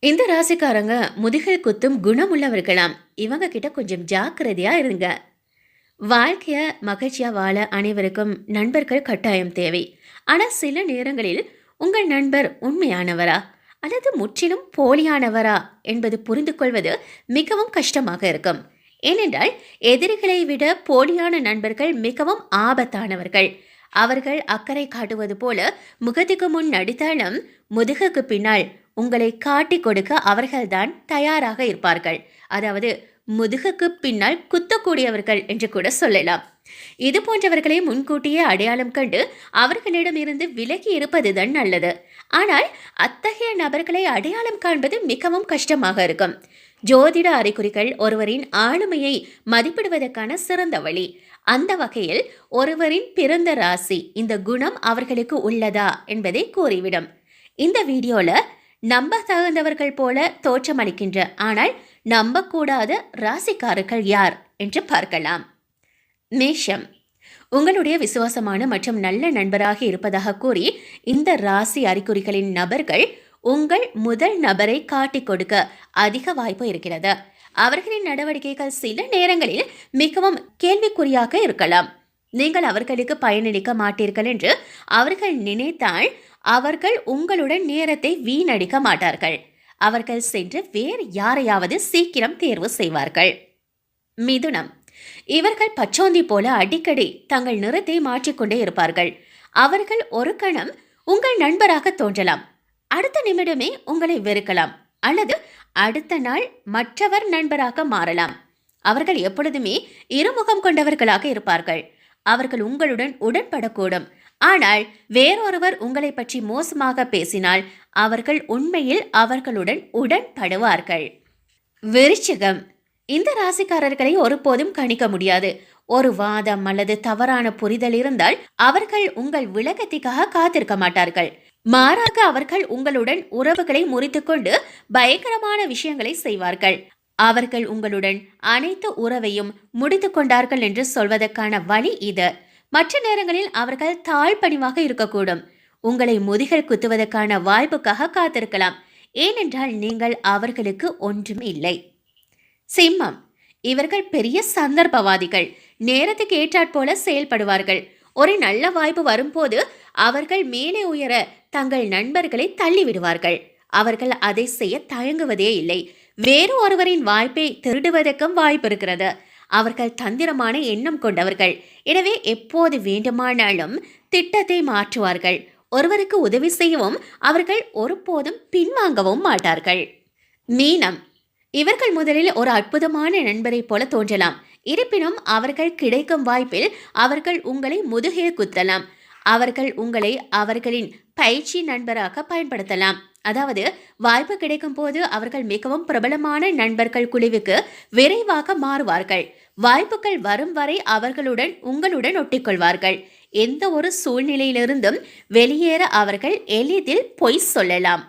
இந்த ராசிக்காரங்க முதுகில் குத்தும் குணம் உள்ளவர்களாம் இவங்க கிட்ட கொஞ்சம் ஜாக்கிரதையா இருங்க. வாழ்க்கைய மகிழ்ச்சியா வாழ அனைவருக்கும் நண்பர்கள் கட்டாயம் தேவை. ஆனா சில நேரங்களில் உங்கள் நண்பர் உண்மையானவரா? அல்லது முற்றிலும் போலியானவரா? என்பது புரிந்து கொள்வது மிகவும் கஷ்டமாக இருக்கும். ஏனென்றால் எதிரிகளை விட போலியான நண்பர்கள் மிகவும் ஆபத்தானவர்கள். அவர்கள் அக்கறை காட்டுவது போல முகத்துக்கு முன் நடித்தாலும் முதுகுக்கு பின்னால் உங்களை காட்டிக் கொடுக்க அவர்கள்தான் தயாராக இருப்பார்கள். அதாவது முதுகுக்கு பின்னால் குத்தக்கூடியவர்கள் என்று கூட சொல்லலாம். இது போன்றவர்களை முன்கூட்டியே அடையாளம் கண்டு அவர்களிடம் இருந்து விலகி இருப்பதுதான் நல்லது. ஆனால் அத்தகைய நபர்களை அடையாளம் காண்பது மிகவும் கஷ்டமாக இருக்கும். ஜோதிட அறிகுறிகள் ஒருவரின் ஆளுமையை மதிப்பிடுவதற்கான சிறந்த வழி. அந்த வகையில் ஒருவரின் பிறந்த ராசி இந்த குணம் அவர்களுக்கு உள்ளதா என்பதை கூறிவிடும். இந்த வீடியோவில் நம்ப தகுந்தவர்கள் போல தோற்றமளிக்கின்ற ஆனால் நம்பக்கூடாத ராசிக்காரர்கள் யார் என்று பார்க்கலாம். மேஷம். உங்களுடைய விசுவாசமான மற்றும் நல்ல நண்பராக இருப்பதாக கூறி இந்த ராசி அறிகுறிகளின் நபர்கள் உங்கள் முதல் நபரை காட்டிக் கொடுக்க அதிக வாய்ப்பு இருக்கிறது. அவர்களின் நடவடிக்கைகள் சில நேரங்களில் மிகவும் கேள்விக்குறியாக இருக்கலாம். நீங்கள் அவர்களுக்கு பயனளிக்க மாட்டீர்கள் என்று அவர்கள் நினைத்தால் அவர்கள் உங்களுடன் நேரத்தை வீணடிக்க மாட்டார்கள். அவர்கள் சென்று வேறு யாரையாவது சீக்கிரம் தேர்வு செய்வார்கள். மிதுனம். இவர்கள் பச்சோந்தி போல அடிக்கடி தங்கள் நிறத்தை மாற்றிக்கொண்டே இருப்பார்கள். அவர்கள் ஒரு கணம் உங்கள் நண்பராக தோன்றலாம். அடுத்த நிமிடமே உங்களை வெறுக்கலாம். அல்லது அடுத்த நாள் மற்றவர் நண்பராக மாறலாம். அவர்கள் எப்பொழுதுமே இருமுகம் கொண்டவர்களாக இருப்பார்கள். அவர்கள் உங்களுடன் உடன்படக்கூடும். ஆனால் வேறொருவர் உங்களை பற்றி மோசமாக பேசினால் அவர்கள் உண்மையில் அவர்களுடன் உடன்படுவார்கள். விருச்சிகம். இந்த ராசிக்காரர்களை ஒருபோதும் கணிக்க முடியாது. ஒரு வாதம் அல்லது தவறான புரிதல் இருந்தால் அவர்கள் உங்கள் விளக்கத்திற்காக காத்திருக்க மாட்டார்கள். மாறாக அவர்கள் உங்களுடன் உறவுகளை முறித்துக்கொண்டு பயங்கரமான விஷயங்களை செய்வார்கள். அவர்கள் உங்களுடன் அனைத்து உறவையும் முடித்து கொண்டார்கள் என்று சொல்வதற்கான வழி இது. மற்ற நேரங்களில் அவர்கள் தாழ்பணிவாக இருக்கக்கூடும். உங்களை முதுகில் குத்துவதற்கான வாய்ப்புக்காக காத்திருக்கலாம். ஏனென்றால் நீங்கள் அவர்களுக்கு ஒன்றும் இல்லை. சிம்மம். இவர்கள் பெரிய சந்தர்ப்பவாதிகள். நேரத்துக்கு ஏற்றாற்போல செயல்படுவார்கள். ஒரு நல்ல வாய்ப்பு வரும்போது அவர்கள் மேலே உயர தங்கள் நண்பர்களை தள்ளிவிடுவார்கள். அவர்கள் அதை செய்ய தயங்குவதே இல்லை. வேறு ஒருவரின் வாய்ப்பை திருடுவதற்கும் வாய்ப்பு இருக்கிறது. அவர்கள் தந்திரமான எண்ணம் கொண்டவர்கள். எனவே எப்போது வேண்டுமானாலும் திட்டத்தை மாற்றுவார்கள். ஒருவருக்கு உதவி செய்யவும் அவர்கள் ஒருபோதும் பின்வாங்கவும் மாட்டார்கள். மீனம். இவர்கள் முதலில் ஒரு அற்புதமான நண்பரைப் போல தோன்றலாம். இருப்பினும் அவர்கள் கிடைக்கும் வாய்ப்பில் அவர்கள் உங்களை முதுகே குத்தலாம். அவர்கள் உங்களை அவர்களின் பயிற்சி நண்பராக பயன்படுத்தலாம். அதாவது வாய்ப்பு கிடைக்கும் போது அவர்கள் மிகவும் பிரபலமான நண்பர்கள் குழுவுக்கு விரைவாக மாறுவார்கள். வாய்ப்புகள் வரும் வரை அவர்களுடன் உங்களுடன் ஒட்டிக்கொள்வார்கள். எந்த ஒரு சூழ்நிலையிலிருந்தும் வெளியேற அவர்கள் எளிதில் பொய் சொல்லலாம்.